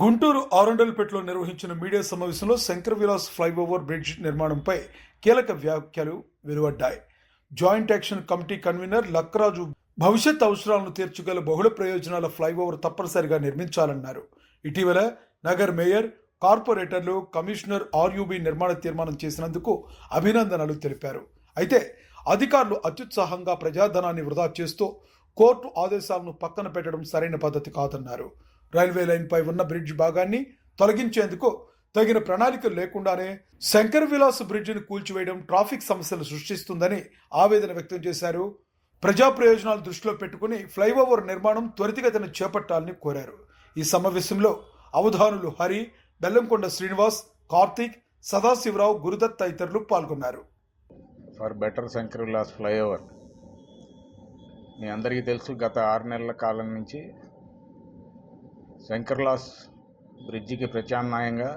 గుంటూరు ఆరండల్పేటలో నిర్వహించిన మీడియా సమావేశంలో Shankar Vilas flyover bridge నిర్మాణంపై కీలక వ్యాఖ్యలు వెలువడ్డాయి. Joint action committee convener Lakkaraju భవిష్యత్ అవసరాలను తీర్చగల బహుళ ప్రయోజనాల ఫ్లైఓవర్ తప్పనిసరిగా నిర్మించాలన్నారు. ఇటీవల నగర్ మేయర్ కార్పొరేటర్లు కమిషనర్ ఆర్యూబీ నిర్మాణ తీర్మానం చేసినందుకు అభినందనలు తెలిపారు. అయితే అధికారులు అత్యుత్సాహంగా ప్రజాధనాన్ని వృధా చేస్తూ కోర్టు ఆదేశాలను పక్కన పెట్టడం సరైన పద్ధతి కాదన్నారు. రైల్వే లైన్పై ఉన్న బ్రిడ్జ్ భాగాన్ని తొలగించేందుకు తగిన ప్రణాళిక లేకుండానే శంకర్ విలాస్ బ్రిడ్జిని కూల్చివేయడం ట్రాఫిక్ సమస్యలు సృష్టిస్తుందని ఆవేదన వ్యక్తం చేశారు. ప్రజా ప్రయోజనాలు దృష్టిలో పెట్టుకుని ఫ్లైఓవర్ నిర్మాణం త్వరితగతిన చేపట్టాలని కోరారు. ఈ సమావేశంలో అవధానులు హరి బెల్లంకొండ శ్రీనివాస్ కార్తీక్ సదాశివరావు గురుదత్ తదితరులు పాల్గొన్నారు. For better Shankar Vilas flyover. మీ అందరికీ తెలుసు గత ఆరు నెలల కాలం నుంచి శంకర్లాస్ బ్రిడ్జికి ప్రత్యామ్నాయంగా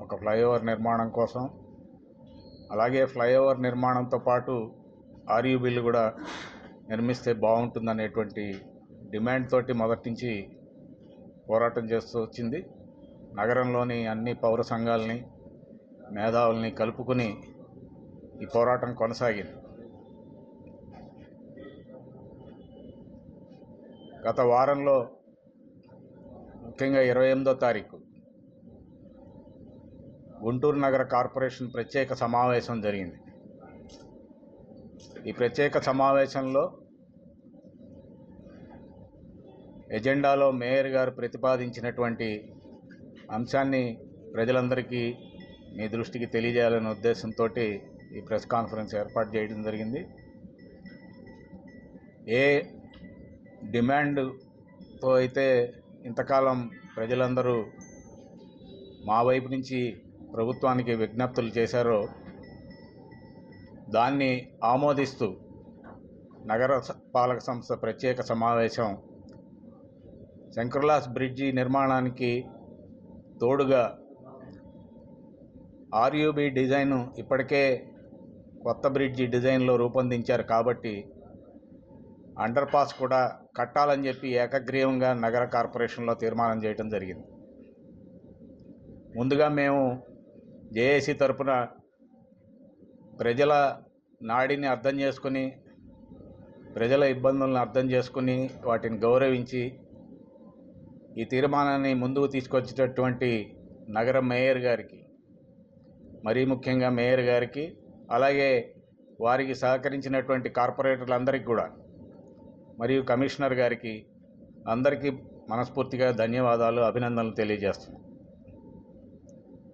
ఒక ఫ్లైఓవర్ నిర్మాణం కోసం అలాగే ఫ్లైఓవర్ నిర్మాణంతో పాటు ఆర్యూ బిల్లు కూడా నిర్మిస్తే బాగుంటుందనేటువంటి డిమాండ్ తోటి మొదటి నుంచి పోరాటం చేస్తూ వచ్చింది. నగరంలోని అన్ని పౌర సంఘాలని మేధావుల్ని కలుపుకుని ఈ పోరాటం కొనసాగింది. గత వారంలో ముఖ్యంగా ఇరవై ఎనిమిదో తారీఖు. గుంటూరు నగర కార్పొరేషన్ ప్రత్యేక సమావేశం జరిగింది. ఈ ప్రత్యేక సమావేశంలో ఎజెండాలో మేయర్ గారు ప్రతిపాదించినటువంటి అంశాన్ని ప్రజలందరికీ మీ దృష్టికి తెలియజేయాలనే ఉద్దేశంతో ఈ ప్రెస్ కాన్ఫరెన్స్ ఏర్పాటు చేయడం జరిగింది. ఏ డిమాండ్తో అయితే ఇంతకాలం ప్రజలందరూ మా వైపు నుంచి ప్రభుత్వానికి విజ్ఞప్తులు చేశారో దాన్ని ఆమోదిస్తూ నగర పాలక సంస్థ ప్రత్యేక సమావేశం శంకర్లాస్ బ్రిడ్జి నిర్మాణానికి తోడుగా ఆర్యూబీ డిజైన్ ఇప్పటికే కొత్త బ్రిడ్జి డిజైన్లో రూపొందించారు కాబట్టి అండర్ పాస్ కూడా కట్టాలని చెప్పి ఏకగ్రీవంగా నగర కార్పొరేషన్లో తీర్మానం చేయడం జరిగింది. ముందుగా మేము జేఏసీ తరపున ప్రజల నాడిని అర్థం చేసుకుని ప్రజల ఇబ్బందులను అర్థం చేసుకుని వాటిని గౌరవించి ఈ తీర్మానాన్ని ముందుకు తీసుకొచ్చేటటువంటి నగర మేయర్ గారికి మరీ ముఖ్యంగా మేయర్ గారికి అలాగే వారికి సహకరించినటువంటి కార్పొరేటర్లందరికీ కూడా మరియు కమిషనర్ గారికి అందరికీ మనస్ఫూర్తిగా ధన్యవాదాలు అభినందనలు తెలియజేస్తున్నాం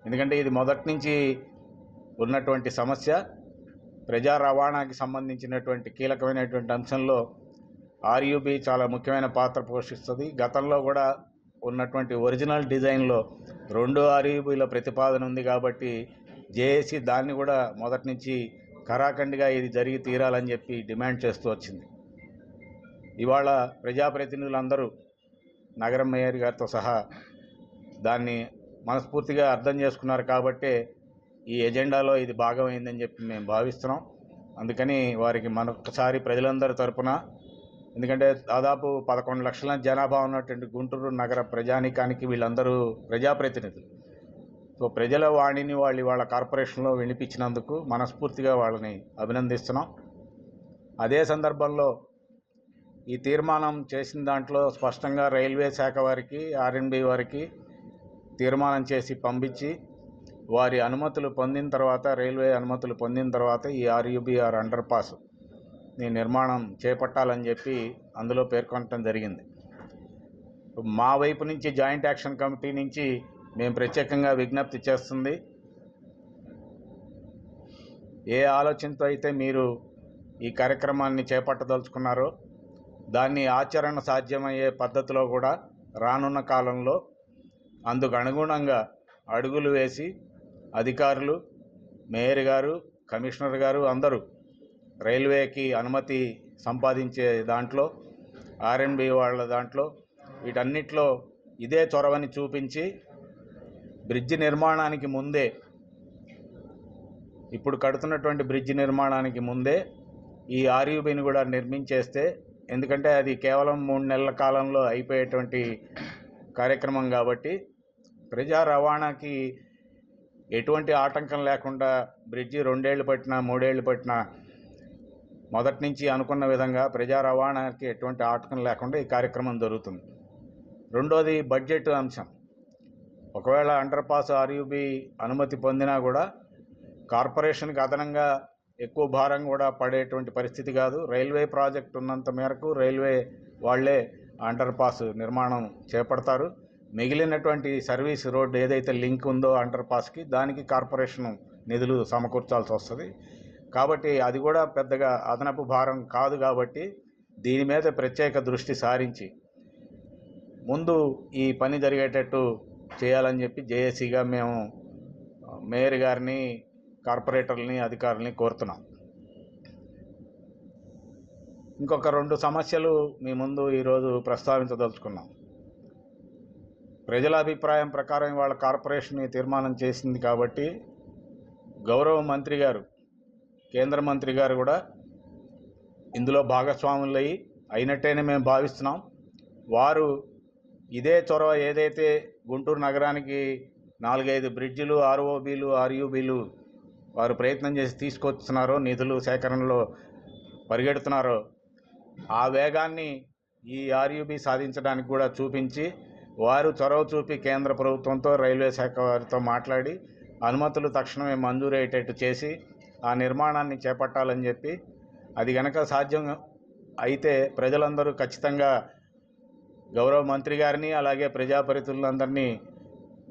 ఎందుకంటే ఇది మొదటి నుంచి ఉన్నటువంటి సమస్య. ప్రజా రవాణాకి సంబంధించినటువంటి కీలకమైనటువంటి అంశంలో ఆర్యూబీ చాలా ముఖ్యమైన పాత్ర పోషిస్తుంది. గతంలో కూడా ఉన్నటువంటి ఒరిజినల్ డిజైన్లో రెండు ఆర్యూబీల ప్రతిపాదన ఉంది కాబట్టి జేఏసీ దాన్ని కూడా మొదటి నుంచి కరాఖండిగా ఇది జరిగి తీరాలని చెప్పి డిమాండ్ చేస్తూ వచ్చింది. ఇవాళ ప్రజాప్రతినిధులందరూ నగరం మేయర్ గారితో సహా దాన్ని మనస్ఫూర్తిగా అర్థం చేసుకున్నారు కాబట్టే ఈ ఎజెండాలో ఇది భాగమైందని చెప్పి మేము భావిస్తున్నాం. అందుకని వారికి మరొకసారి ప్రజలందరి తరపున ఎందుకంటే దాదాపు పదకొండు లక్షల జనాభా ఉన్నటువంటి గుంటూరు నగర ప్రజానికానికి వీళ్ళందరూ ప్రజాప్రతినిధులు. సో ప్రజల వాణిని వాళ్ళు వాళ్ళ కార్పొరేషన్లో వినిపించినందుకు మనస్ఫూర్తిగా వాళ్ళని అభినందిస్తున్నాం. అదే సందర్భంలో ఈ తీర్మానం చేసిన దాంట్లో స్పష్టంగా రైల్వే శాఖ వారికి ఆర్ఎన్బి వారికి తీర్మానం చేసి పంపించి వారి అనుమతులు పొందిన తర్వాత రైల్వే అనుమతులు పొందిన తర్వాత ఈ ఆర్యూబీఆర్ అండర్ పాస్ ఈ నిర్మాణం చేపట్టాలని చెప్పి అందులో పేర్కొనటం జరిగింది. మా వైపు నుంచి జాయింట్ యాక్షన్ కమిటీ నుంచి మేము ప్రత్యేకంగా విజ్ఞప్తి చేస్తుంది. ఏ ఆలోచనతో అయితే మీరు ఈ కార్యక్రమాన్ని చేపట్టదలుచుకున్నారో దాన్ని ఆచరణ సాధ్యమయ్యే పద్ధతిలో కూడా రానున్న కాలంలో అందుకు అనుగుణంగా అడుగులు వేసి అధికారులు మేయర్ గారు కమిషనర్ గారు అందరూ రైల్వేకి అనుమతి సంపాదించే దాంట్లో ఆర్ఎన్బి వాళ్ళ దాంట్లో వీటన్నిటిలో ఇదే చొరవని చూపించి బ్రిడ్జి నిర్మాణానికి ముందే ఇప్పుడు కడుతున్నటువంటి బ్రిడ్జి నిర్మాణానికి ముందే ఈ ఆర్యుబిని కూడా నిర్మించేస్తే ఎందుకంటే అది కేవలం మూడు నెలల కాలంలో అయిపోయేటువంటి కార్యక్రమం కాబట్టి ప్రజా రవాణాకి ఎటువంటి ఆటంకం లేకుండా బ్రిడ్జి రెండేళ్ళు పట్టినా మూడేళ్ళు పట్టినా మొదటి నుంచి అనుకున్న విధంగా ప్రజా రవాణాకి ఎటువంటి ఆటంకం లేకుండా ఈ కార్యక్రమం జరుగుతుంది. రెండోది బడ్జెట్ అంశం. ఒకవేళ అండర్ పాస్ ఆర్యూబీ అనుమతి పొందినా కూడా కార్పొరేషన్కి అదనంగా ఎక్కువ భారం కూడా పడేటువంటి పరిస్థితి కాదు. రైల్వే ప్రాజెక్ట్ ఉన్నంత మేరకు రైల్వే వాళ్ళే అండర్ పాస్ నిర్మాణం చేపడతారు. మిగిలినటువంటి సర్వీస్ రోడ్డు ఏదైతే లింక్ ఉందో అండర్ పాస్కి దానికి కార్పొరేషన్ నిధులు సమకూర్చాల్సి వస్తుంది. కాబట్టి అది కూడా పెద్దగా అదనపు భారం కాదు కాబట్టి దీని మీద ప్రత్యేక దృష్టి సారించి ముందు ఈ పని జరిగేటట్టు చేయాలని చెప్పి జేఏసీగా మేము మేయర్ గారిని కార్పొరేటర్ని అధికారులని కోరుతున్నాం. ఇంకొక రెండు సమస్యలు మీ ముందు ఈరోజు ప్రస్తావించదలుచుకున్నాం. ప్రజల అభిప్రాయం ప్రకారం వాళ్ళ కార్పొరేషన్ తీర్మానం చేసింది కాబట్టి గౌరవ మంత్రి గారు కేంద్ర మంత్రి గారు కూడా ఇందులో భాగస్వాములయ్యి అయినట్టేనే మేము భావిస్తున్నాం. వారు ఇదే చొరవ ఏదైతే గుంటూరు నగరానికి నాలుగైదు బ్రిడ్జిలు ఆర్ఓబీలు ఆర్యూబీలు వారు ప్రయత్నం చేసి తీసుకొస్తున్నారో నిధులు సేకరణలో పరిగెడుతున్నారో ఆ వేగాన్ని ఈ ఆర్యూబీ సాధించడానికి కూడా చూపించి వారు చొరవ చూపి కేంద్ర ప్రభుత్వంతో రైల్వే శాఖ వారితో మాట్లాడి అనుమతులు తక్షణమే మంజూరు అయ్యేటట్టు చేసి ఆ నిర్మాణాన్ని చేపట్టాలని చెప్పి అది గనక సాధ్యం అయితే ప్రజలందరూ ఖచ్చితంగా గౌరవ మంత్రి గారిని అలాగే ప్రజాపరితులందరినీ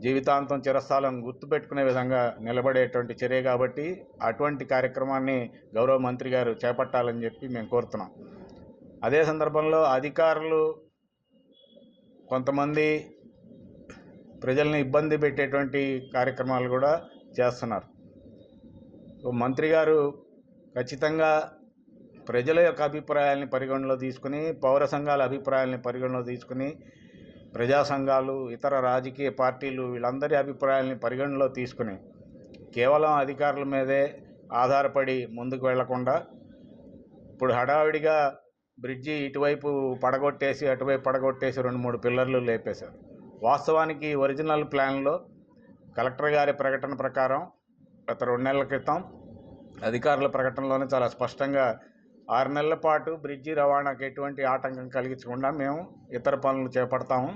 జీవితాంతం చిరస్థాలం గుర్తుపెట్టుకునే విధంగా నిలబడేటువంటి చర్య కాబట్టి అటువంటి కార్యక్రమాన్ని గౌరవ మంత్రి గారు చేపట్టాలని చెప్పి మేము కోరుతున్నాం. అదే సందర్భంలో అధికారులు కొంతమంది ప్రజల్ని ఇబ్బంది పెట్టేటువంటి కార్యక్రమాలు కూడా చేస్తున్నారు. మంత్రి గారు ఖచ్చితంగా ప్రజల యొక్క అభిప్రాయాల్ని పరిగణలో తీసుకుని పౌర సంఘాల అభిప్రాయాల్ని పరిగణలో తీసుకుని ప్రజా సంఘాలు ఇతర రాజకీయ పార్టీలు వీళ్ళందరి అభిప్రాయాల్ని పరిగణలో తీసుకుని కేవలం అధికారుల మీదే ఆధారపడి ముందుకు వెళ్ళకుండా ఇప్పుడు హడావిడిగా బ్రిడ్జి ఇటువైపు పడగొట్టేసి అటువైపు పడగొట్టేసి రెండు మూడు పిల్లర్లు లేపేశారు. వాస్తవానికి ఒరిజినల్ ప్లాన్లో కలెక్టర్ గారి ప్రకటన ప్రకారం గత రెండు నెలల క్రితం అధికారుల ప్రకటనలోనే చాలా స్పష్టంగా ఆరు నెలల పాటు బ్రిడ్జి రవాణాకి ఎటువంటి ఆటంకం కలిగించకుండా మేము ఇతర పనులు చేపడతాము.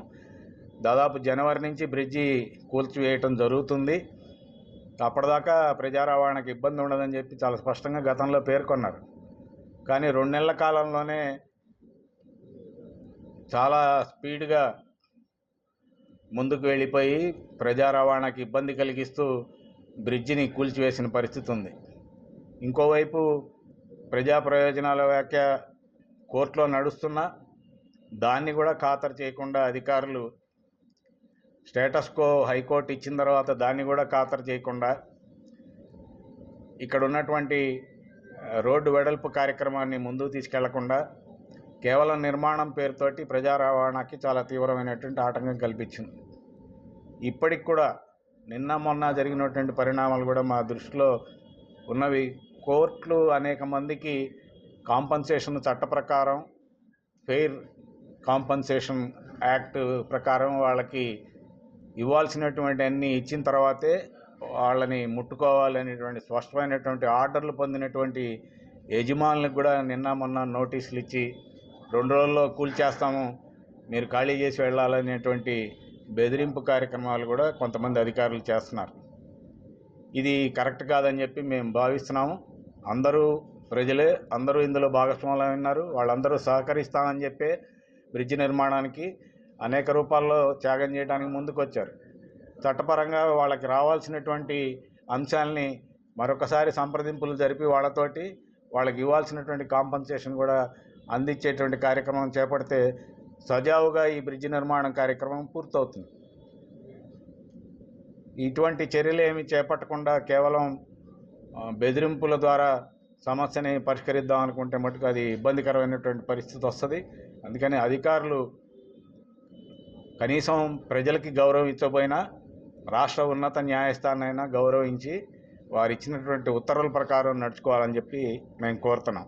దాదాపు జనవరి నుంచి బ్రిడ్జి కూల్చివేయటం జరుగుతుంది. అప్పటిదాకా ప్రజా రవాణాకి ఇబ్బంది ఉండదని చెప్పి చాలా స్పష్టంగా గతంలో పేర్కొన్నారు. కానీ రెండు నెలల కాలంలోనే చాలా స్పీడ్గా ముందుకు వెళ్ళిపోయి ప్రజా రవాణాకి ఇబ్బంది కలిగిస్తూ బ్రిడ్జిని కూల్చివేసిన పరిస్థితి ఉంది. ఇంకోవైపు ప్రజా ప్రయోజనాల వ్యాఖ్య కోర్టులో నడుస్తున్నా దాన్ని కూడా ఖాతరు చేయకుండా అధికారులు స్టేటస్ కో హైకోర్టు ఇచ్చిన తర్వాత దాన్ని కూడా ఖాతరు చేయకుండా ఇక్కడ ఉన్నటువంటి రోడ్డు వెడల్పు కార్యక్రమాన్ని ముందుకు తీసుకెళ్ళకుండా కేవలం నిర్మాణం పేరుతోటి ప్రజా రవాణాకి చాలా తీవ్రమైనటువంటి ఆటంకం కల్పించింది. ఇప్పటికి కూడా నిన్న మొన్న జరిగినటువంటి పరిణామాలు కూడా మా దృష్టిలో ఉన్నవి. కోర్టులు అనేక మందికి కాంపన్సేషన్ చట్ట ప్రకారం ఫెయిర్ కాంపన్సేషన్ యాక్ట్ ప్రకారం వాళ్ళకి ఇవ్వాల్సినటువంటి అన్నీ ఇచ్చిన తర్వాతే వాళ్ళని ముట్టుకోవాలనేటువంటి స్పష్టమైనటువంటి ఆర్డర్లు పొందినటువంటి యజమానులకు కూడా నిన్న మొన్న నోటీసులు ఇచ్చి రెండు రోజుల్లో కూల్చేస్తాము మీరు ఖాళీ చేసి వెళ్ళాలనేటువంటి బెదిరింపు కార్యక్రమాలు కూడా కొంతమంది అధికారులు చేస్తున్నారు. ఇది కరెక్ట్ కాదని చెప్పి మేము భావిస్తున్నాము. అందరూ ప్రజలే అందరూ ఇందులో భాగస్వాములు ఉన్నారు వాళ్ళందరూ సహకరిస్తామని చెప్పే బ్రిడ్జ్ నిర్మాణానికి అనేక రూపాల్లో త్యాగం చేయడానికి ముందుకు వచ్చారు చట్టపరంగా వాళ్ళకి రావాల్సినటువంటి అంశాలని మరొకసారి సంప్రదింపులు జరిపి వాళ్ళతోటి వాళ్ళకి ఇవ్వాల్సినటువంటి కాంపన్సేషన్ కూడా అందించేటువంటి కార్యక్రమం చేపడితే సజావుగా ఈ బ్రిడ్జ్ నిర్మాణం కార్యక్రమం పూర్తవుతుంది. ఇటువంటి చర్యలు ఏమి చేపట్టకుండా కేవలం బెదిరింపుల ద్వారా సమస్యని పరిష్కరిద్దాం అనుకుంటే మటుకు అది ఇబ్బందికరమైనటువంటి పరిస్థితి వస్తుంది. అందుకని అధికారులు కనీసం ప్రజలకి గౌరవం ఇచ్చకపోయినా రాష్ట్ర ఉన్నత న్యాయస్థానాన్ని గౌరవించి వారు ఇచ్చినటువంటి ఉత్తర్వుల ప్రకారం నడుచుకోవాలని చెప్పి మేము కోరుతున్నాం.